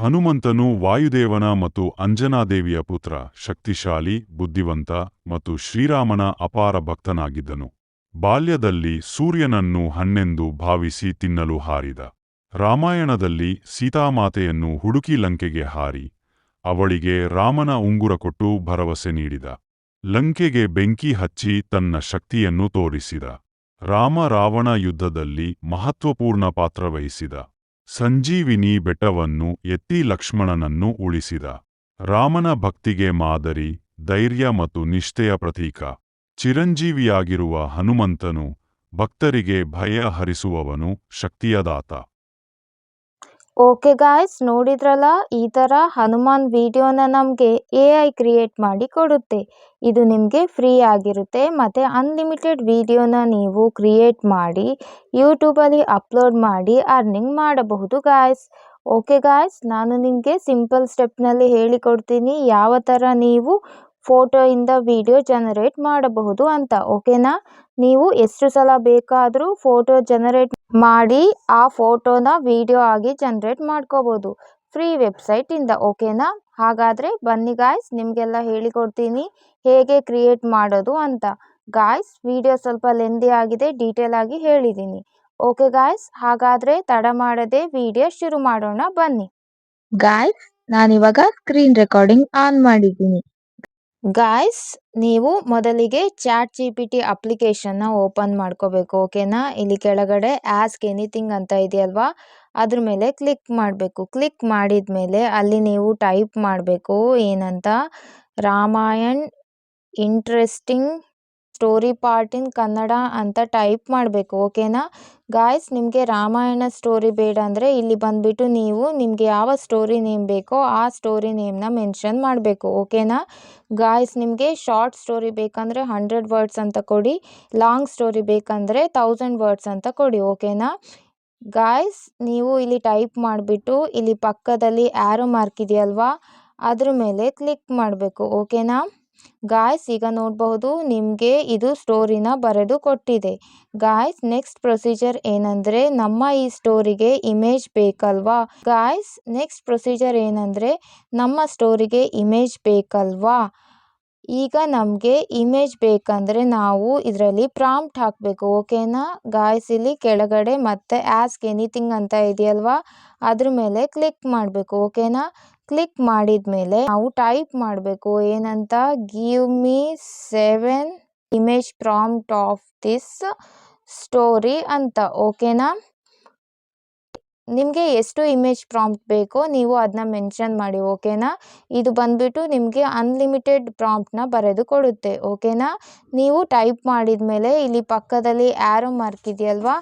ಹನುಮಂತನು ವಾಯುದೇವನ ಮತ್ತು ಅಂಜನಾದೇವಿಯ ಪುತ್ರ, ಶಕ್ತಿಶಾಲಿ, ಬುದ್ಧಿವಂತ ಮತ್ತು ಶ್ರೀರಾಮನ ಅಪಾರ ಭಕ್ತನಾಗಿದ್ದನು. ಬಾಲ್ಯದಲ್ಲಿ ಸೂರ್ಯನನ್ನು ಹಣ್ಣೆಂದು ಭಾವಿಸಿ ತಿನ್ನಲು ಹಾರಿದ. ರಾಮಾಯಣದಲ್ಲಿ ಸೀತಾಮಾತೆಯನ್ನು ಹುಡುಕಿ ಲಂಕೆಗೆ ಹಾರಿ, ಅವಳಿಗೆ ರಾಮನ ಉಂಗುರ ಕೊಟ್ಟು ಭರವಸೆ ನೀಡಿದ. ಲಂಕೆಗೆ ಬೆಂಕಿ ಹಚ್ಚಿ ತನ್ನ ಶಕ್ತಿಯನ್ನು ತೋರಿಸಿದ. ರಾಮ ರಾವಣ ಯುದ್ಧದಲ್ಲಿ ಮಹತ್ವಪೂರ್ಣ ಪಾತ್ರವಹಿಸಿದ ಸಂಜೀವಿನಿ ಬೆಟ್ಟವನ್ನು ಎತ್ತಿ ಲಕ್ಷ್ಮಣನನ್ನು ಉಳಿಸಿದ. ರಾಮನ ಭಕ್ತಿಗೆ ಮಾದರಿ, ಧೈರ್ಯ ಮತ್ತು ನಿಷ್ಠೆಯ ಪ್ರತೀಕ. ಚಿರಂಜೀವಿಯಾಗಿರುವ ಹನುಮಂತನು ಭಕ್ತರಿಗೆ ಭಯ ಹರಿಸುವವನು ಶಕ್ತಿಯದಾತ ಓಕೆ ಗಾಯ್ಸ್ ನೋಡಿದ್ರಲ್ಲ? ಈ ಥರ ಹನುಮಾನ್ ವಿಡಿಯೋನ ನಮಗೆ ಎ ಐ ಕ್ರಿಯೇಟ್ ಮಾಡಿ ಕೊಡುತ್ತೆ. ಇದು ನಿಮಗೆ ಫ್ರೀ ಆಗಿರುತ್ತೆ. ಮತ್ತು ಅನ್ಲಿಮಿಟೆಡ್ ವಿಡಿಯೋನ ನೀವು ಕ್ರಿಯೇಟ್ ಮಾಡಿ ಯೂಟ್ಯೂಬಲ್ಲಿ ಅಪ್ಲೋಡ್ ಮಾಡಿ ಅರ್ನಿಂಗ್ ಮಾಡಬಹುದು ಗಾಯ್ಸ್ ಓಕೆ ಗಾಯ್ಸ್ ನಾನು ನಿಮಗೆ ಸಿಂಪಲ್ ಸ್ಟೆಪ್ನಲ್ಲಿ ಹೇಳಿಕೊಡ್ತೀನಿ. ಯಾವ ಥರ ನೀವು ಫೋಟೋಯಿಂದ ವಿಡಿಯೋ ಜನರೇಟ್ ಮಾಡಬಹುದು ಅಂತ. ಓಕೆನಾ ನೀವು ಎಷ್ಟು ಸಲ ಬೇಕಾದರೂ ಫೋಟೋ ಜನರೇಟ್ ಮಾಡಿ ಆ ಫೋಟೋನ ವಿಡಿಯೋ ಆಗಿ ಜನ್ರೇಟ್ ಮಾಡ್ಕೋಬೋದು. ಫ್ರೀ ವೆಬ್ಸೈಟಿಂದ ಓಕೆನಾ ಹಾಗಾದರೆ ಬನ್ನಿ ಗಾಯ್ಸ್ ನಿಮಗೆಲ್ಲ ಹೇಳಿಕೊಡ್ತೀನಿ ಹೇಗೆ ಕ್ರಿಯೇಟ್ ಮಾಡೋದು ಅಂತ. ಗಾಯ್ಸ್ ವಿಡಿಯೋ ಸ್ವಲ್ಪ ಲೆಂದಿ ಆಗಿದೆ ಡೀಟೇಲ್ ಆಗಿ ಹೇಳಿದ್ದೀನಿ ಓಕೆ ಗಾಯ್ಸ್ ಹಾಗಾದರೆ ತಡ ಮಾಡದೆ ವಿಡಿಯೋ ಶುರು ಮಾಡೋಣ, ಬನ್ನಿ. ಗಾಯ್ಸ್ ನಾನಿವಾಗ ಸ್ಕ್ರೀನ್ ರೆಕಾರ್ಡಿಂಗ್ ಆನ್ ಮಾಡಿದ್ದೀನಿ. ಗಾಯ್ಸ್ ನೀವು ಮೊದಲಿಗೆ ಚಾಟ್ ಜಿ ಪಿ ಟಿ ಅಪ್ಲಿಕೇಶನ್ನ ಓಪನ್ ಮಾಡ್ಕೋಬೇಕು, ಓಕೆನಾ? ಇಲ್ಲಿ ಕೆಳಗಡೆ ಆಸ್ಕ್ ಎನಿಥಿಂಗ್ ಅಂತ ಇದೆಯಲ್ವಾ? ಅದ್ರ ಮೇಲೆ ಕ್ಲಿಕ್ ಮಾಡಬೇಕು. ಕ್ಲಿಕ್ ಮಾಡಿದ ಮೇಲೆ ಅಲ್ಲಿ ನೀವು ಟೈಪ್ ಮಾಡಬೇಕು. ಏನಂತ? Ramayan interesting story part in Kannada ಅಂತ ಟೈಪ್ ಮಾಡಬೇಕು ಓಕೆನಾ ಗಾಯ್ಸ್ ನಿಮಗೆ ರಾಮಾಯಣ ಸ್ಟೋರಿ ಬೇಡ ಅಂದರೆ ಇಲ್ಲಿ ಬಂದುಬಿಟ್ಟು ನೀವು ನಿಮಗೆ ಯಾವ ಸ್ಟೋರಿ ನೇಮ್ ಬೇಕೋ ಆ ಸ್ಟೋರಿ ನೇಮ್ನ ಮೆನ್ಷನ್ ಮಾಡಬೇಕು ಓಕೆನಾ ಗಾಯ್ಸ್ ನಿಮಗೆ ಶಾರ್ಟ್ ಸ್ಟೋರಿ ಬೇಕಂದರೆ ಹಂಡ್ರೆಡ್ ವರ್ಡ್ಸ್ ಅಂತ ಕೊಡಿ ಲಾಂಗ್ ಸ್ಟೋರಿ ಬೇಕಂದರೆ ತೌಸಂಡ್ ವರ್ಡ್ಸ್ ಅಂತ ಕೊಡಿ ಓಕೆನಾ ಗಾಯ್ಸ್ ನೀವು ಇಲ್ಲಿ ಟೈಪ್ ಮಾಡಿಬಿಟ್ಟು ಇಲ್ಲಿ ಪಕ್ಕದಲ್ಲಿ ಆ್ಯರೋ ಮಾರ್ಕ್ ಇದೆಯಲ್ವಾ? ಅದ್ರ ಮೇಲೆ ಕ್ಲಿಕ್ ಮಾಡಬೇಕು ಓಕೆನಾ ಗಾಯ್ಸ್ ಈಗ ನೋಡಬಹುದು, ನಿಮಗೆ ಇದು ಸ್ಟೋರಿನ ಬರೆದು ಕೊಟ್ಟಿದೆ. ಗಾಯ್ಸ್ ನೆಕ್ಸ್ಟ್ ಪ್ರೊಸೀಜರ್ ಏನಂದರೆ, ನಮ್ಮ ಈ ಸ್ಟೋರಿಗೆ ಇಮೇಜ್ ಬೇಕಲ್ವಾ? ಗಾಯ್ಸ್ ನೆಕ್ಸ್ಟ್ ಪ್ರೊಸೀಜರ್ ಏನಂದರೆ, ನಮ್ಮ ಸ್ಟೋರಿಗೆ ಇಮೇಜ್ ಬೇಕಲ್ವಾ? ಈಗ ನಮಗೆ ಇಮೇಜ್ ಬೇಕಂದರೆ ನಾವು ಇದರಲ್ಲಿ ಪ್ರಾಂಪ್ಟ್ ಹಾಕಬೇಕು ಓಕೆನಾ ಗಾಯ್ಸ್ ಇಲ್ಲಿ ಕೆಳಗಡೆ ಮತ್ತೆ ಆಸ್ಕ್ ಎನಿಥಿಂಗ್ ಅಂತ ಇದೆಯಲ್ವಾ? ಅದ್ರ ಮೇಲೆ ಕ್ಲಿಕ್ ಮಾಡಬೇಕು ಓಕೆನಾ ಕ್ಲಿಕ್ ಮಾಡಿದ ಮೇಲೆ ನಾವು ಟೈಪ್ ಮಾಡಬೇಕು. ಏನಂತ? Give me seven image prompt of this story ಅಂತ. ಓಕೆನಾ ನಿಮಗೆ ಎಷ್ಟು ಇಮೇಜ್ ಪ್ರಾಂಪ್ಟ್ ಬೇಕೋ ನೀವು ಅದನ್ನ ಮೆನ್ಷನ್ ಮಾಡಿ. ಓಕೆನಾ ಇದು ಬಂದ್ಬಿಟ್ಟು ನಿಮಗೆ ಅನ್ಲಿಮಿಟೆಡ್ ಪ್ರಾಂಪ್ಟ್ನ ಬರೆದು ಕೊಡುತ್ತೆ. ಓಕೆನಾ ನೀವು ಟೈಪ್ ಮಾಡಿದ ಮೇಲೆ ಇಲ್ಲಿ ಪಕ್ಕದಲ್ಲಿ ಆ್ಯರೋ ಮಾರ್ಕ್ ಇದೆಯಲ್ವಾ?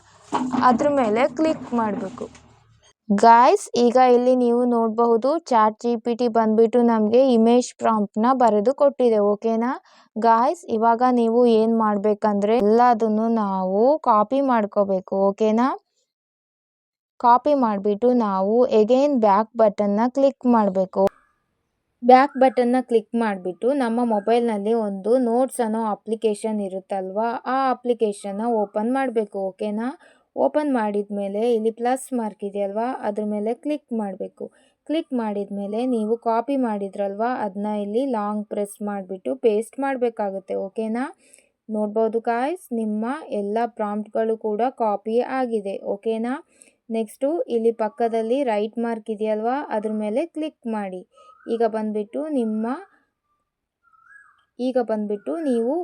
ಅದ್ರ ಮೇಲೆ ಕ್ಲಿಕ್ ಮಾಡಬೇಕು. ಗಾಯ್ಸ್ ಈಗ ಇಲ್ಲಿ ನೀವು ನೋಡಬಹುದು ಚಾಟ್ ಜಿ ಪಿ ಟಿ ಬಂದ್ಬಿಟ್ಟು ನಮಗೆ ಇಮೇಜ್ ಪ್ರಾಂಪ್ಟ್ನ ಬರೆದು ಕೊಟ್ಟಿದೆ, ಓಕೆನಾ? ಗಾಯ್ಸ್ ಇವಾಗ ನೀವು ಏನು ಮಾಡಬೇಕಂದ್ರೆ ಎಲ್ಲದನ್ನು ನಾವು ಕಾಪಿ ಮಾಡ್ಕೋಬೇಕು, ಓಕೆನಾ? ಕಾಪಿ ಮಾಡಿಬಿಟ್ಟು ನಾವು ಎಗೇನ್ ಬ್ಯಾಕ್ ಬಟನ್ನ ಕ್ಲಿಕ್ ಮಾಡಬೇಕು. ಬ್ಯಾಕ್ ಬಟನ್ನ ಕ್ಲಿಕ್ ಮಾಡಿಬಿಟ್ಟು ನಮ್ಮ ಮೊಬೈಲ್ನಲ್ಲಿ ಒಂದು ನೋಟ್ಸ್ ಅನ್ನೋ ಅಪ್ಲಿಕೇಶನ್ ಇರುತ್ತಲ್ವಾ, ಆ ಅಪ್ಲಿಕೇಶನ್ನ ಓಪನ್ ಮಾಡಬೇಕು, ಓಕೆನಾ? ಓಪನ್ ಮಾಡಿದ ಮೇಲೆ ಇಲ್ಲಿ ಪ್ಲಸ್ ಮಾರ್ಕ್ ಇದೆಯಲ್ವಾ? ಅದ್ರ ಮೇಲೆ ಕ್ಲಿಕ್ ಮಾಡಬೇಕು. ಕ್ಲಿಕ್ ಮಾಡಿದ ಮೇಲೆ ನೀವು ಕಾಪಿ ಮಾಡಿದ್ರಲ್ವಾ? ಅದನ್ನ ಇಲ್ಲಿ ಲಾಂಗ್ ಪ್ರೆಸ್ ಮಾಡಿಬಿಟ್ಟು ಪೇಸ್ಟ್ ಮಾಡಬೇಕಾಗುತ್ತೆ, ಓಕೆನಾ? ನೋಡ್ಬೋದು ಕಾಯ್ಸ್ ನಿಮ್ಮ ಎಲ್ಲ ಪ್ರಾಂಪ್ಟ್ಗಳು ಕೂಡ ಕಾಪಿ ಆಗಿದೆ, ಓಕೆನಾ? ನೆಕ್ಸ್ಟು ಇಲ್ಲಿ ಪಕ್ಕದಲ್ಲಿ ರೈಟ್ ಮಾರ್ಕ್ ಇದೆಯಲ್ವಾ? ಅದ್ರ ಮೇಲೆ ಕ್ಲಿಕ್ ಮಾಡಿ. ಈಗ ಬಂದುಬಿಟ್ಟು ನಿಮ್ಮ, ಈಗ ಬಂದುಬಿಟ್ಟು ನೀವು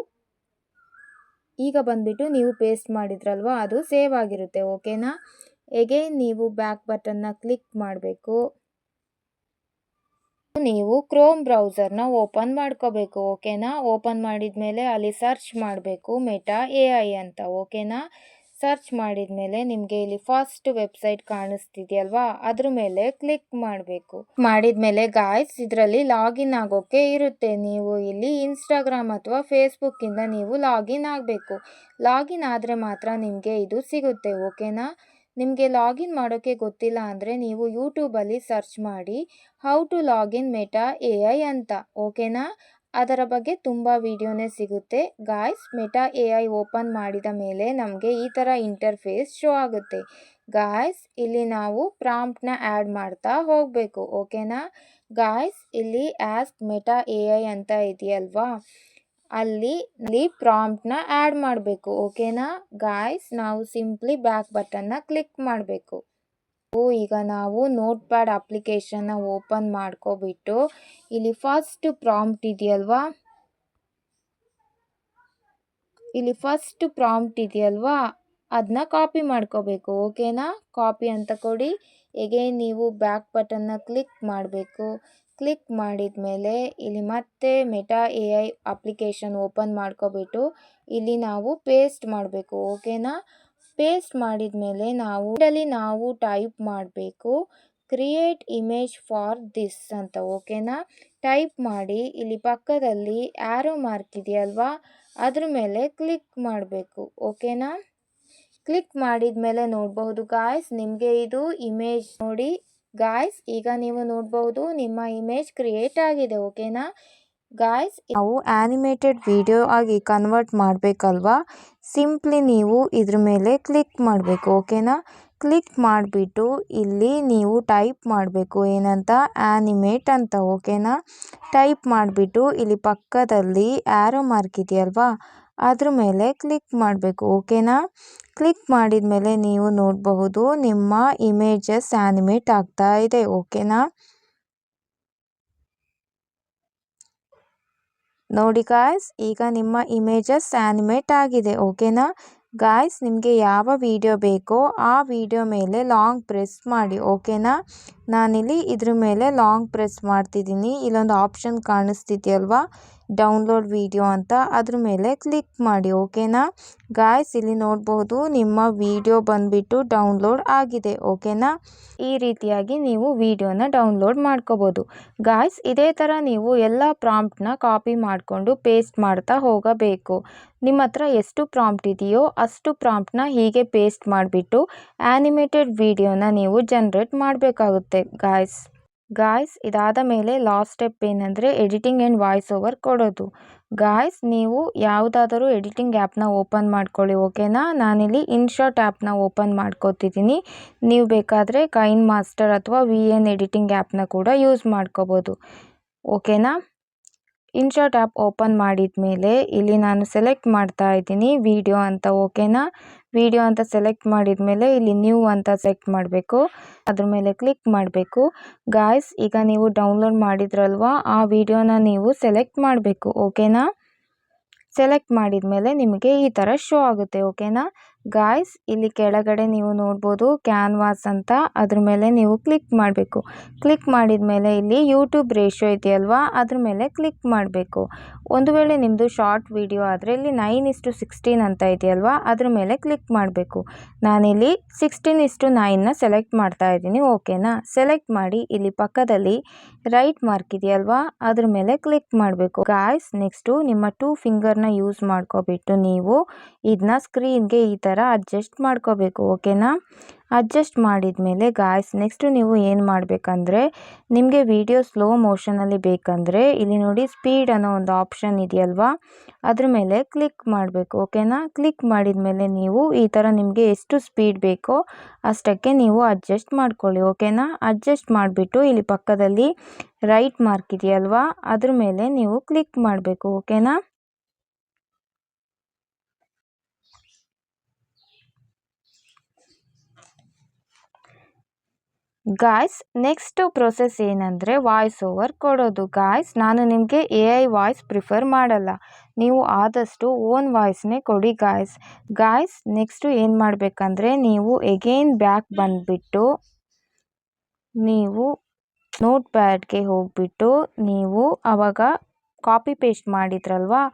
ಈಗ ಬಂದುಬಿಟ್ಟು ನೀವು ಪೇಸ್ಟ್ ಮಾಡಿದ್ರಲ್ವ, ಅದು ಸೇವ್ ಆಗಿರುತ್ತೆ ಓಕೆನಾ ಎಗೇನ್ ನೀವು ಬ್ಯಾಕ್ ಬಟನ್ನ ಕ್ಲಿಕ್ ಮಾಡಬೇಕು. ನೀವು ಕ್ರೋಮ್ ಬ್ರೌಸರ್ನ ಓಪನ್ ಮಾಡ್ಕೋಬೇಕು ಓಕೆನಾ ಓಪನ್ ಮಾಡಿದ ಮೇಲೆ ಅಲ್ಲಿ ಸರ್ಚ್ ಮಾಡಬೇಕು ಮೆಟಾ ಎ ಅಂತ ಓಕೆನಾ ಸರ್ಚ್ ಮಾಡಿದ ಮೇಲೆ ನಿಮಗೆ ಇಲ್ಲಿ ಫಸ್ಟ್ ವೆಬ್ಸೈಟ್ ಕಾಣಿಸ್ತಿದೆಯಲ್ವಾ? ಅದ್ರ ಮೇಲೆ ಕ್ಲಿಕ್ ಮಾಡಬೇಕು. ಮಾಡಿದ ಮೇಲೆ ಗಾಯ್ಸ್ ಇದರಲ್ಲಿ ಲಾಗಿನ್ ಆಗೋಕ್ಕೆ ಇರುತ್ತೆ. ನೀವು ಇಲ್ಲಿ ಇನ್ಸ್ಟಾಗ್ರಾಮ್ ಅಥವಾ ಫೇಸ್ಬುಕ್ಕಿಂದ ನೀವು ಲಾಗಿನ್ ಆಗಬೇಕು. ಲಾಗಿನ್ ಆದರೆ ಮಾತ್ರ ನಿಮಗೆ ಇದು ಸಿಗುತ್ತೆ ಓಕೆನಾ ನಿಮಗೆ ಲಾಗಿನ್ ಮಾಡೋಕ್ಕೆ ಗೊತ್ತಿಲ್ಲ ಅಂದರೆ ನೀವು ಯೂಟ್ಯೂಬಲ್ಲಿ ಸರ್ಚ್ ಮಾಡಿ how to login Meta A I ಅಂತ ಓಕೆನಾ ಅದರ ಬಗ್ಗೆ ತುಂಬ ವಿಡಿಯೋನೇ ಸಿಗುತ್ತೆ. Guys Meta A I open ಮಾಡಿದ ಮೇಲೆ ನಮಗೆ ಈ ಥರ ಇಂಟರ್ಫೇಸ್ ಶೋ ಆಗುತ್ತೆ. ಗಾಯ್ಸ್ ಇಲ್ಲಿ ನಾವು ಪ್ರಾಂಪ್ಟ್ನ ಆ್ಯಡ್ ಮಾಡ್ತಾ ಹೋಗಬೇಕು ಓಕೆನಾ ಗಾಯ್ಸ್ ಇಲ್ಲಿ ಆಸ್ಕ್ ಮೆಟಾ ಎ ಐ ಅಂತ ಇದೆಯಲ್ವಾ? ಅಲ್ಲಿ ಇಲ್ಲಿ ಪ್ರಾಂಪ್ಟ್ನ ಆ್ಯಡ್ ಮಾಡಬೇಕು ಓಕೆನಾ ಗಾಯ್ಸ್ ನಾವು ಸಿಂಪ್ಲಿ ಬ್ಯಾಕ್ ಬಟನ್ನ ಕ್ಲಿಕ್ ಮಾಡಬೇಕು. ಈಗ ನಾವು ನೋಟ್ ಪ್ಯಾಡ್ ಅಪ್ಲಿಕೇಶನ್ನ ಓಪನ್ ಮಾಡ್ಕೊಬಿಟ್ಟು ಇಲ್ಲಿ ಫಸ್ಟ್ ಪ್ರಾಂಪ್ಟ್ ಇದೆಯಲ್ವಾ? ಇಲ್ಲಿ ಫಸ್ಟ್ ಪ್ರಾಂಪ್ಟ್ ಇದೆಯಲ್ವಾ? ಅದನ್ನ ಕಾಪಿ ಮಾಡ್ಕೋಬೇಕು ಓಕೆನಾ ಕಾಪಿ ಅಂತ ಕೊಡಿ. ಎಗೇನ್ ನೀವು ಬ್ಯಾಕ್ ಬಟನ್ನ ಕ್ಲಿಕ್ ಮಾಡಬೇಕು. ಕ್ಲಿಕ್ ಮಾಡಿದ ಮೇಲೆ ಇಲ್ಲಿ ಮತ್ತೆ Meta A I application open ಮಾಡ್ಕೊಬಿಟ್ಟು ಇಲ್ಲಿ ನಾವು ಪೇಸ್ಟ್ ಮಾಡಬೇಕು ಓಕೆನಾ ಪೇಸ್ಟ್ ಮಾಡಿದ ಮೇಲೆ ನಾವು ಇದರಲ್ಲಿ ನಾವು ಟೈಪ್ ಮಾಡಬೇಕು. ಕ್ರಿಯೇಟ್ ಇಮೇಜ್ ಫಾರ್ ದಿಸ್ ಅಂತ ಓಕೆನಾ ಟೈಪ್ ಮಾಡಿ, ಇಲ್ಲಿ ಪಕ್ಕದಲ್ಲಿ ಆ್ಯರೋ ಮಾರ್ಕ್ ಇದೆಯಲ್ವಾ? ಅದ್ರ ಮೇಲೆ ಕ್ಲಿಕ್ ಮಾಡಬೇಕು ಓಕೆನಾ ಕ್ಲಿಕ್ ಮಾಡಿದ ಮೇಲೆ ನೋಡಬಹುದು ಗಾಯ್ಸ್ ನಿಮಗೆ ಇದು ಇಮೇಜ್ ನೋಡಿ. ಗಾಯ್ಸ್ ಈಗ ನೀವು ನೋಡಬಹುದು, ನಿಮ್ಮ ಇಮೇಜ್ ಕ್ರಿಯೇಟ್ ಆಗಿದೆ ಓಕೆನಾ ಗಾಯ್ಸ್ ನಾವು ಆ್ಯನಿಮೇಟೆಡ್ ವಿಡಿಯೋ ಆಗಿ ಕನ್ವರ್ಟ್ ಮಾಡಬೇಕಲ್ವಾ? ಸಿಂಪ್ಲಿ ನೀವು ಇದ್ರ ಮೇಲೆ ಕ್ಲಿಕ್ ಮಾಡಬೇಕು ಓಕೆನಾ ಕ್ಲಿಕ್ ಮಾಡಿಬಿಟ್ಟು ಇಲ್ಲಿ ನೀವು ಟೈಪ್ ಮಾಡಬೇಕು, ಏನಂತ? ಆ್ಯನಿಮೇಟ್ ಅಂತ ಓಕೆನಾ ಟೈಪ್ ಮಾಡಿಬಿಟ್ಟು ಇಲ್ಲಿ ಪಕ್ಕದಲ್ಲಿ ಆ್ಯರೋ ಮಾರ್ಕ್ ಇದೆಯಲ್ವಾ? ಅದ್ರ ಮೇಲೆ ಕ್ಲಿಕ್ ಮಾಡಬೇಕು ಓಕೆನಾ ಕ್ಲಿಕ್ ಮಾಡಿದ ಮೇಲೆ ನೀವು ನೋಡಬಹುದು, ನಿಮ್ಮ ಇಮೇಜಸ್ ಆ್ಯನಿಮೇಟ್ ಆಗ್ತಾ ಇದೆ ಓಕೆನಾ ನೋಡಿ ಗಾಯ್ಸ್ ಈಗ ನಿಮ್ಮ ಇಮೇಜಸ್ ಆ್ಯನಿಮೇಟ್ ಆಗಿದೆ ಓಕೆನಾ ಗಾಯ್ಸ್ ನಿಮಗೆ ಯಾವ ವಿಡಿಯೋ ಬೇಕೋ ಆ ವಿಡಿಯೋ ಮೇಲೆ ಲಾಂಗ್ ಪ್ರೆಸ್ ಮಾಡಿ ಓಕೆನಾ ನಾನಿಲ್ಲಿ ಇದ್ರ ಮೇಲೆ ಲಾಂಗ್ ಪ್ರೆಸ್ ಮಾಡ್ತಿದ್ದೀನಿ. ಇಲ್ಲೊಂದು ಆಪ್ಷನ್ ಕಾಣಿಸ್ತಿದೆಯಲ್ವಾ? ಡೌನ್ಲೋಡ್ ವಿಡಿಯೋ ಅಂತ ಅದ್ರ ಮೇಲೆ ಕ್ಲಿಕ್ ಮಾಡಿ, ಓಕೆನಾ? ಗಾಯ್ಸ್, ಇಲ್ಲಿ ನೋಡಬಹುದು ನಿಮ್ಮ ವಿಡಿಯೋ ಬಂದ್ಬಿಟ್ಟು ಡೌನ್ಲೋಡ್ ಆಗಿದೆ, ಓಕೆನಾ? ಈ ರೀತಿಯಾಗಿ ನೀವು ವಿಡಿಯೋನ ಡೌನ್ಲೋಡ್ ಮಾಡ್ಕೋಬೋದು. ಗಾಯ್ಸ್, ಇದೇ ಥರ ನೀವು ಎಲ್ಲ ಪ್ರಾಂಪ್ಟ್ನ ಕಾಪಿ ಮಾಡಿಕೊಂಡು ಪೇಸ್ಟ್ ಮಾಡ್ತಾ ಹೋಗಬೇಕು. ನಿಮ್ಮ ಹತ್ರ ಎಷ್ಟು ಪ್ರಾಂಪ್ಟ್ ಇದೆಯೋ ಅಷ್ಟು ಪ್ರಾಂಪ್ಟ್ನ ಹೀಗೆ ಪೇಸ್ಟ್ ಮಾಡಿಬಿಟ್ಟು ಆ್ಯನಿಮೇಟೆಡ್ ವಿಡಿಯೋನ ನೀವು ಜನ್ರೇಟ್ ಮಾಡಬೇಕಾಗುತ್ತೆ, ಗಾಯ್ಸ್. ಗಾಯ್ಸ್ ಇದಾದ ಮೇಲೆ ಲಾಸ್ಟ್ ಸ್ಟೆಪ್ ಏನಂದರೆ ಎಡಿಟಿಂಗ್ ಆ್ಯಂಡ್ ವಾಯ್ಸ್ ಓವರ್ ಕೊಡೋದು. ಗಾಯ್ಸ್ ನೀವು ಯಾವುದಾದರೂ ಎಡಿಟಿಂಗ್ ಆ್ಯಪ್ನ ಓಪನ್ ಮಾಡ್ಕೊಳ್ಳಿ ಓಕೆನಾ ನಾನಿಲ್ಲಿ ಇನ್ಶಾಟ್ ಆ್ಯಪ್ನ ಓಪನ್ ಮಾಡ್ಕೋತಿದ್ದೀನಿ ನೀವು ಬೇಕಾದರೆ ಕೈನ್ ಮಾಸ್ಟರ್ ಅಥವಾ ವಿ ಎನ್ ಎಡಿಟಿಂಗ್ ಆ್ಯಪ್ನ ಕೂಡ ಯೂಸ್ ಮಾಡ್ಕೋಬೋದು. ಓಕೆನಾ ಇನ್ಶಾಟ್ ಆ್ಯಪ್ ಓಪನ್ ಮಾಡಿದ ಮೇಲೆ ಇಲ್ಲಿ ನಾನು ಸೆಲೆಕ್ಟ್ ಮಾಡ್ತಾ ಇದ್ದೀನಿ ವಿಡಿಯೋ ಅಂತ, ಓಕೆನಾ? ವಿಡಿಯೋ ಅಂತ ಸೆಲೆಕ್ಟ್ ಮಾಡಿದ ಮೇಲೆ ಇಲ್ಲಿ ನ್ಯೂ ಅಂತ ಸೆಲೆಕ್ಟ್ ಮಾಡಬೇಕು. ಅದ್ರ ಮೇಲೆ ಕ್ಲಿಕ್ ಮಾಡಬೇಕು. ಗಾಯ್ಸ್, ಈಗ ನೀವು ಡೌನ್ಲೋಡ್ ಮಾಡಿದ್ರಲ್ವಾ, ಆ ವಿಡಿಯೋನ ನೀವು ಸೆಲೆಕ್ಟ್ ಮಾಡಬೇಕು, ಓಕೆನಾ? ಸೆಲೆಕ್ಟ್ ಮಾಡಿದ ಮೇಲೆ ನಿಮಗೆ ಈ ಥರ ಶೋ ಆಗುತ್ತೆ, ಓಕೆನಾ? ಗಾಯ್ಸ್ ಇಲ್ಲಿ ಕೆಳಗಡೆ ನೀವು ನೋಡ್ಬೋದು ಕ್ಯಾನ್ವಾಸ್ ಅಂತ. ಅದ್ರ ಮೇಲೆ ನೀವು ಕ್ಲಿಕ್ ಮಾಡಬೇಕು. ಕ್ಲಿಕ್ ಮಾಡಿದ ಮೇಲೆ ಇಲ್ಲಿ ಯೂಟ್ಯೂಬ್ ರೇಷಿಯೋ ಇದೆಯಲ್ವಾ? ಅದ್ರ ಮೇಲೆ ಕ್ಲಿಕ್ ಮಾಡಬೇಕು. ಒಂದು ವೇಳೆ ನಿಮ್ಮದು ಶಾರ್ಟ್ ವಿಡಿಯೋ ಆದರೆ ಇಲ್ಲಿ ನೈನ್ ಇಸ್ಟು ಸಿಕ್ಸ್ಟೀನ್ ಅಂತ ಇದೆಯಲ್ವಾ? ಅದ್ರ ಮೇಲೆ ಕ್ಲಿಕ್ ಮಾಡಬೇಕು. ನಾನಿಲ್ಲಿ ಸಿಕ್ಸ್ಟೀನ್ ಇಸ್ಟು ನೈನ್ನ ಸೆಲೆಕ್ಟ್ ಮಾಡ್ತಾ ಇದ್ದೀನಿ. ಓಕೆನಾ ಸೆಲೆಕ್ಟ್ ಮಾಡಿ ಇಲ್ಲಿ ಪಕ್ಕದಲ್ಲಿ ರೈಟ್ ಮಾರ್ಕ್ ಇದೆಯಲ್ವಾ? ಅದ್ರ ಮೇಲೆ ಕ್ಲಿಕ್ ಮಾಡಬೇಕು. ಗಾಯ್ಸ್ ನೆಕ್ಸ್ಟು ನಿಮ್ಮ ಟೂ ಫಿಂಗರ್ನ ಯೂಸ್ ಮಾಡ್ಕೋಬಿಟ್ಟು ನೀವು ಇದನ್ನ ಸ್ಕ್ರೀನ್ಗೆ ಈ ಥರ ಅಡ್ಜಸ್ಟ್ ಮಾಡ್ಕೋಬೇಕು ಓಕೆನಾ ಅಡ್ಜಸ್ಟ್ ಮಾಡಿದ ಮೇಲೆ ಗಾಯ್ಸ್ ನೆಕ್ಸ್ಟು ನೀವು ಏನು ಮಾಡಬೇಕಂದ್ರೆ, ನಿಮಗೆ ವಿಡಿಯೋ ಸ್ಲೋ ಮೋಷನಲ್ಲಿ ಬೇಕಂದರೆ, ಇಲ್ಲಿ ನೋಡಿ ಸ್ಪೀಡ್ ಅನ್ನೋ ಒಂದು ಆಪ್ಷನ್ ಇದೆಯಲ್ವಾ? ಅದ್ರ ಮೇಲೆ ಕ್ಲಿಕ್ ಮಾಡಬೇಕು ಓಕೆನಾ ಕ್ಲಿಕ್ ಮಾಡಿದ ಮೇಲೆ ನೀವು ಈ ಥರ ನಿಮಗೆ ಎಷ್ಟು ಸ್ಪೀಡ್ ಬೇಕೋ ಅಷ್ಟಕ್ಕೆ ನೀವು ಅಡ್ಜಸ್ಟ್ ಮಾಡ್ಕೊಳ್ಳಿ ಓಕೆನಾ ಅಡ್ಜಸ್ಟ್ ಮಾಡಿಬಿಟ್ಟು ಇಲ್ಲಿ ಪಕ್ಕದಲ್ಲಿ ರೈಟ್ ಮಾರ್ಕ್ ಇದೆಯಲ್ವಾ? ಅದ್ರ ಮೇಲೆ ನೀವು ಕ್ಲಿಕ್ ಮಾಡಬೇಕು ಓಕೆನಾ ಗಾಯ್ಸ್ ನೆಕ್ಸ್ಟ್ ಪ್ರೊಸೆಸ್ ಏನಂದರೆ ವಾಯ್ಸ್ ಓವರ್ ಕೊಡೋದು. ಗಾಯ್ಸ್ ನಾನು ನಿಮಗೆ ಎ ಐ ವಾಯ್ಸ್ ಪ್ರಿಫರ್ ಮಾಡಲ್ಲ. ನೀವು ಆದಷ್ಟು ಓನ್ ವಾಯ್ಸ್ನೇ ಕೊಡಿ ಗಾಯ್ಸ್ ಗಾಯ್ಸ್ ನೆಕ್ಸ್ಟು ಏನು ಮಾಡಬೇಕಂದ್ರೆ ನೀವು ಎಗೇನ್ ಬ್ಯಾಕ್ ಬಂದುಬಿಟ್ಟು ನೀವು ನೋಟ್ ಪ್ಯಾಡ್ಗೆ ಹೋಗಿಬಿಟ್ಟು ನೀವು ಆವಾಗ ಕಾಪಿ ಪೇಸ್ಟ್ ಮಾಡಿದ್ರಲ್ವಾ?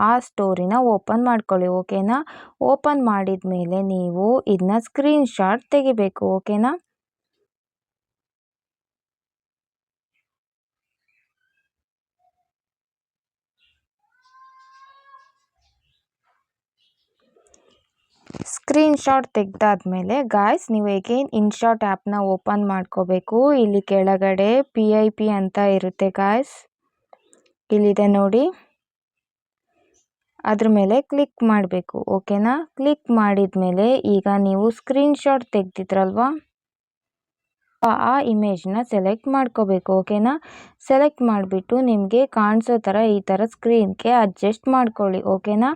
ಆ ಸ್ಟೋರಿನ ಓಪನ್ ಮಾಡ್ಕೊಳ್ಳಿ ಓಕೆನಾ ಓಪನ್ ಮಾಡಿದ ಮೇಲೆ ನೀವು ಇದನ್ನ ಸ್ಕ್ರೀನ್ಶಾಟ್ ತೆಗಿಬೇಕು ಓಕೆನಾ ಸ್ಕ್ರೀನ್ಶಾಟ್ ತೆಗೆದಾದ್ಮೇಲೆ ಗಾಯ್ಸ್ ನೀವು ಎಗೇನ್ ಇನ್ಶಾಟ್ ಆ್ಯಪ್ನ ಓಪನ್ ಮಾಡ್ಕೋಬೇಕು. ಇಲ್ಲಿ ಕೆಳಗಡೆ ಪಿ ಐ ಪಿ ಅಂತ ಇರುತ್ತೆ ಗಾಯ್ಸ್ ಇಲ್ಲಿದೆ ನೋಡಿ. ಅದ್ರ ಮೇಲೆ ಕ್ಲಿಕ್ ಮಾಡಬೇಕು ಓಕೆನಾ ಕ್ಲಿಕ್ ಮಾಡಿದ ಮೇಲೆ ಈಗ ನೀವು ಸ್ಕ್ರೀನ್ಶಾಟ್ ತೆಗ್ದಿದ್ರಲ್ವಾ? ಆ ಇಮೇಜ್ನ ಸೆಲೆಕ್ಟ್ ಮಾಡ್ಕೋಬೇಕು ಓಕೆನಾ ಸೆಲೆಕ್ಟ್ ಮಾಡಿಬಿಟ್ಟು ನಿಮಗೆ ಕಾಣಿಸೋ ಥರ ಈ ಥರ ಸ್ಕ್ರೀನ್ಗೆ ಅಡ್ಜಸ್ಟ್ ಮಾಡ್ಕೊಳ್ಳಿ ಓಕೆನಾ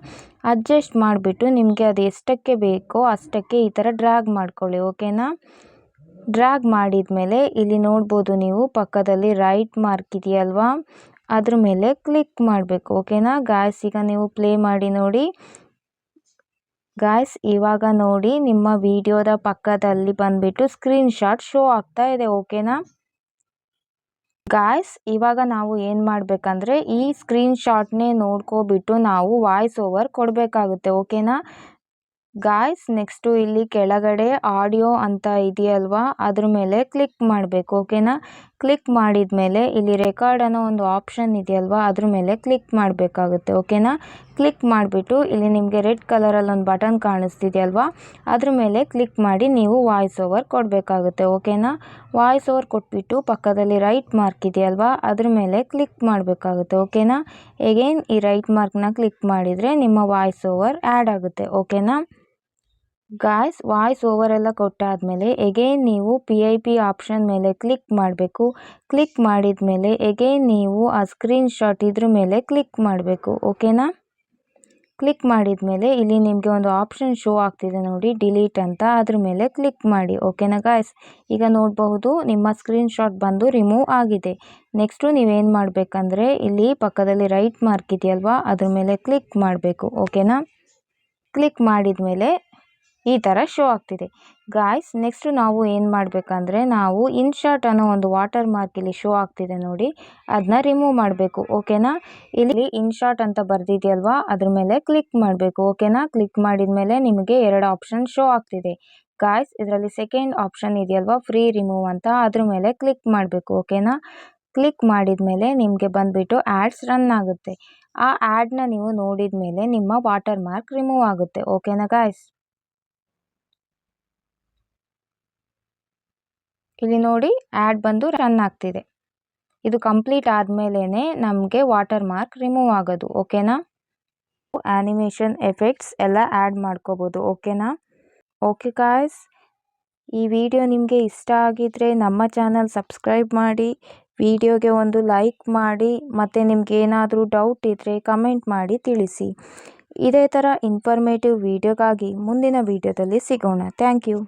ಅಡ್ಜಸ್ಟ್ ಮಾಡಿಬಿಟ್ಟು ನಿಮಗೆ ಅದು ಎಷ್ಟಕ್ಕೆ ಬೇಕೋ ಅಷ್ಟಕ್ಕೆ ಈ ಥರ ಡ್ರ್ಯಾಗ್ ಮಾಡ್ಕೊಳ್ಳಿ ಓಕೆನಾ ಡ್ರ್ಯಾಗ್ ಮಾಡಿದ ಮೇಲೆ ಇಲ್ಲಿ ನೋಡ್ಬೋದು ನೀವು ಪಕ್ಕದಲ್ಲಿ ರೈಟ್ ಮಾರ್ಕ್ ಇದೆಯಲ್ವಾ? ಅದ್ರ ಮೇಲೆ ಕ್ಲಿಕ್ ಮಾಡಬೇಕು ಓಕೆನಾ ಗಾಯ್ಸ್ ಈಗ ನೀವು ಪ್ಲೇ ಮಾಡಿ ನೋಡಿ. ಗಾಯ್ಸ್ ಇವಾಗ ನೋಡಿ ನಿಮ್ಮ ವಿಡಿಯೋದ ಪಕ್ಕದಲ್ಲಿ ಬಂದ್ಬಿಟ್ಟು ಸ್ಕ್ರೀನ್ ಶಾಟ್ ಶೋ ಆಗ್ತಾ ಇದೆ ಓಕೆನಾ ಗಾಯ್ಸ್ ಇವಾಗ ನಾವು ಏನು ಮಾಡಬೇಕಂದ್ರೆ ಈ ಸ್ಕ್ರೀನ್ ನೋಡ್ಕೊಬಿಟ್ಟು ನಾವು ವಾಯ್ಸ್ ಓವರ್ ಕೊಡಬೇಕಾಗುತ್ತೆ ಓಕೆನಾ ಗಾಯ್ಸ್ ನೆಕ್ಸ್ಟು ಇಲ್ಲಿ ಕೆಳಗಡೆ ಆಡಿಯೋ ಅಂತ ಇದೆಯಲ್ವಾ? ಅದ್ರ ಮೇಲೆ ಕ್ಲಿಕ್ ಮಾಡಬೇಕು ಓಕೆನಾ ಕ್ಲಿಕ್ ಮಾಡಿದ ಮೇಲೆ ಇಲ್ಲಿ ರೆಕಾರ್ಡ್ ಅನ್ನೋ ಒಂದು ಆಪ್ಷನ್ ಇದೆಯಲ್ವಾ? ಅದ್ರ ಮೇಲೆ ಕ್ಲಿಕ್ ಮಾಡಬೇಕಾಗುತ್ತೆ ಓಕೆನಾ ಕ್ಲಿಕ್ ಮಾಡಿಬಿಟ್ಟು, ಇಲ್ಲಿ ನಿಮಗೆ ರೆಡ್ ಕಲರಲ್ಲಿ ಒಂದು ಬಟನ್ ಕಾಣಿಸ್ತಿದೆಯಲ್ವಾ? ಅದ್ರ ಮೇಲೆ ಕ್ಲಿಕ್ ಮಾಡಿ ನೀವು ವಾಯ್ಸ್ ಓವರ್ ಕೊಡಬೇಕಾಗುತ್ತೆ ಓಕೆನಾ ವಾಯ್ಸ್ ಓವರ್ ಕೊಟ್ಬಿಟ್ಟು ಪಕ್ಕದಲ್ಲಿ ರೈಟ್ ಮಾರ್ಕ್ ಇದೆಯಲ್ವಾ, ಅದ್ರ ಮೇಲೆ ಕ್ಲಿಕ್ ಮಾಡಬೇಕಾಗುತ್ತೆ ಓಕೆನಾ ಎಗೇನ್ ಈ ರೈಟ್ ಮಾರ್ಕ್ನ ಕ್ಲಿಕ್ ಮಾಡಿದರೆ ನಿಮ್ಮ ವಾಯ್ಸ್ ಓವರ್ ಆ್ಯಡ್ ಆಗುತ್ತೆ ಓಕೆನಾ ಗಾಯ್ಸ್ ವಾಯ್ಸ್ ಓವರ್ ಎಲ್ಲ ಕೊಟ್ಟಾದಮೇಲೆ ಎಗೇನ್ ನೀವು ಪಿ ಐ ಪಿ ಆಪ್ಷನ್ ಮೇಲೆ ಕ್ಲಿಕ್ ಮಾಡಬೇಕು ಕ್ಲಿಕ್ ಮಾಡಿದ ಮೇಲೆ ಎಗೇನ್ ನೀವು ಆ ಸ್ಕ್ರೀನ್ ಶಾಟ್ ಇದ್ರ ಮೇಲೆ ಕ್ಲಿಕ್ ಮಾಡಬೇಕು ಓಕೆನಾ ಕ್ಲಿಕ್ ಮಾಡಿದ ಮೇಲೆ ಇಲ್ಲಿ ನಿಮಗೆ ಒಂದು ಆಪ್ಷನ್ ಶೋ ಆಗ್ತಿದೆ ನೋಡಿ ಡಿಲೀಟ್ ಅಂತ. ಅದ್ರ ಮೇಲೆ ಕ್ಲಿಕ್ ಮಾಡಿ ಓಕೆನಾ ಗಾಯ್ಸ್ ಈಗ ನೋಡಬಹುದು, ನಿಮ್ಮ ಸ್ಕ್ರೀನ್ ಶಾಟ್ ಬಂದು ರಿಮೂವ್ ಆಗಿದೆ. ನೆಕ್ಸ್ಟು ನೀವೇನು ಮಾಡಬೇಕಂದ್ರೆ, ಇಲ್ಲಿ ಪಕ್ಕದಲ್ಲಿ ರೈಟ್ ಮಾರ್ಕ್ ಇದೆಯಲ್ವಾ, ಅದ್ರ ಮೇಲೆ ಕ್ಲಿಕ್ ಮಾಡಬೇಕು ಓಕೆನಾ ಕ್ಲಿಕ್ ಮಾಡಿದ ಮೇಲೆ ಈ ಥರ ಶೋ ಆಗ್ತಿದೆ. ಗಾಯ್ಸ್ ನೆಕ್ಸ್ಟ್ ನಾವು ಏನು ಮಾಡಬೇಕಂದ್ರೆ ನಾವು ಇನ್ಶಾರ್ಟ್ ಅನ್ನೋ ಒಂದು ವಾಟರ್ ಮಾರ್ಕ್ ಇಲ್ಲಿ ಶೋ ಆಗ್ತಿದೆ ನೋಡಿ. ಅದನ್ನ ರಿಮೂವ್ ಮಾಡಬೇಕು ಓಕೆನಾ ಇಲ್ಲಿ ಇನ್ಶಾರ್ಟ್ ಅಂತ ಬರ್ದಿದೆಯಲ್ವಾ? ಅದ್ರ ಮೇಲೆ ಕ್ಲಿಕ್ ಮಾಡಬೇಕು ಓಕೆನಾ ಕ್ಲಿಕ್ ಮಾಡಿದ ಮೇಲೆ ನಿಮಗೆ ಎರಡು ಆಪ್ಷನ್ ಶೋ ಆಗ್ತಿದೆ. ಗಾಯ್ಸ್ ಇದರಲ್ಲಿ ಸೆಕೆಂಡ್ ಆಪ್ಷನ್ ಇದೆಯಲ್ವಾ? ಫ್ರೀ ರಿಮೂವ್ ಅಂತ, ಅದ್ರ ಮೇಲೆ ಕ್ಲಿಕ್ ಮಾಡಬೇಕು ಓಕೆನಾ ಕ್ಲಿಕ್ ಮಾಡಿದ ಮೇಲೆ ನಿಮಗೆ ಬಂದುಬಿಟ್ಟು ಆ್ಯಡ್ಸ್ ರನ್ ಆಗುತ್ತೆ. ಆ ಆ್ಯಡ್ನ ನೀವು ನೋಡಿದ ಮೇಲೆ ನಿಮ್ಮ ವಾಟರ್ ಮಾರ್ಕ್ ರಿಮೂವ್ ಆಗುತ್ತೆ ಓಕೆನಾ ಗಾಯ್ಸ್ ಇಲ್ಲಿ ನೋಡಿ ಆ್ಯಡ್ ಬಂದು ರನ್ ಆಗ್ತಿದೆ. ಇದು ಕಂಪ್ಲೀಟ್ ಆದಮೇಲೇ ನಮಗೆ ವಾಟರ್ ಮಾರ್ಕ್ ರಿಮೂವ್ ಆಗೋದು ಓಕೆನಾ ಆ್ಯನಿಮೇಷನ್ ಎಫೆಕ್ಟ್ಸ್ ಎಲ್ಲ ಆ್ಯಡ್ ಮಾಡ್ಕೋಬೋದು ಓಕೆನಾ ಓಕೆ ಕಾಯ್ಸ್ ಈ ವಿಡಿಯೋ ನಿಮಗೆ ಇಷ್ಟ ಆಗಿದ್ರೆ ನಮ್ಮ ಚಾನಲ್ ಸಬ್ಸ್ಕ್ರೈಬ್ ಮಾಡಿ ವಿಡಿಯೋಗೆ ಒಂದು ಲೈಕ್ ಮಾಡಿ, ಮತ್ತು ನಿಮ್ಗೆ ಏನಾದರೂ ಡೌಟ್ ಇದ್ದರೆ ಕಮೆಂಟ್ ಮಾಡಿ ತಿಳಿಸಿ. ಇದೇ ಥರ ಇನ್ಫಾರ್ಮೇಟಿವ್ ವಿಡಿಯೋಗಾಗಿ ಮುಂದಿನ ವಿಡಿಯೋದಲ್ಲಿ ಸಿಗೋಣ. Thank you